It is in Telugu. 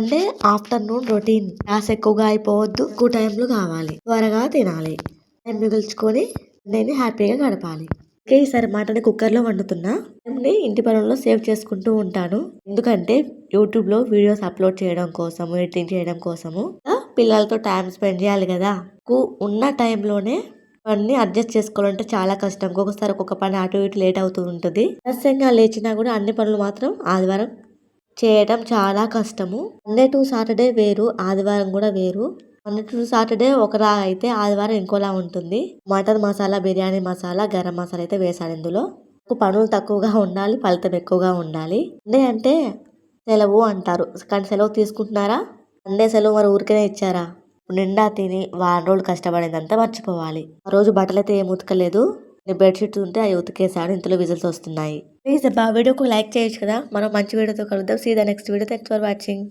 అంటే ఆఫ్టర్నూన్ రొటీన్. గ్యాస్ ఎక్కువగా అయిపోవద్దు ఎక్కువ టైంలో కావాలి. త్వరగా తినాలి. టైం మిగుల్చుకొని నేను హ్యాపీగా గడపాలి. ఓకే ఈసారి మాటని కుక్కర్లో వండుతున్నా. టైంని ఇంటి పనుల్లో సేవ్ చేసుకుంటూ ఉంటాను. ఎందుకంటే యూట్యూబ్లో వీడియోస్ అప్లోడ్ చేయడం కోసము ఎడిటింగ్ చేయడం కోసము. పిల్లలతో టైం స్పెండ్ చేయాలి కదా. ఉన్న టైంలోనే పని అడ్జస్ట్ చేసుకోవాలంటే చాలా కష్టం. ఒక్కొక్కసారి ఒక్కొక్క పని అటు ఇటు లేట్ అవుతూ ఉంటుంది. రహస్యంగా లేచినా కూడా అన్ని పనులు మాత్రం ఆదివారం చేయడం చాలా కష్టము. మండే టు సాటర్డే వేరు ఆదివారం కూడా వేరు. మండే టు సాటర్డే ఒకలా అయితే ఆదివారం ఇంకోలా ఉంటుంది. మటన్ మసాలా బిర్యానీ మసాలా గరం మసాలా అయితే వేసాడు ఇందులో. పనులు తక్కువగా ఉండాలి ఫలితం ఎక్కువగా ఉండాలి. మండే అంటే సెలవు అంటారు. కానీ సెలవు తీసుకుంటున్నారా? మండే సెలవు మరి ఊరికనే ఇచ్చారా? నిండా తిని వారం రోజులు కష్టపడేదంతా మర్చిపోవాలి. ఆ రోజు బట్టలు అయితే ఏం ఉతకలేదు. బెడ్షీట్స్ ఉంటే అవి ఉతికేసాడు. ఇంతలో విజిల్స్ వస్తున్నాయి. ప్లీజ్ అబ్బా వీడియోకి లైక్ చేయొచ్చు కదా. మనం మంచి వీడియోతో కలుద్దాం. See the next video thanks for watching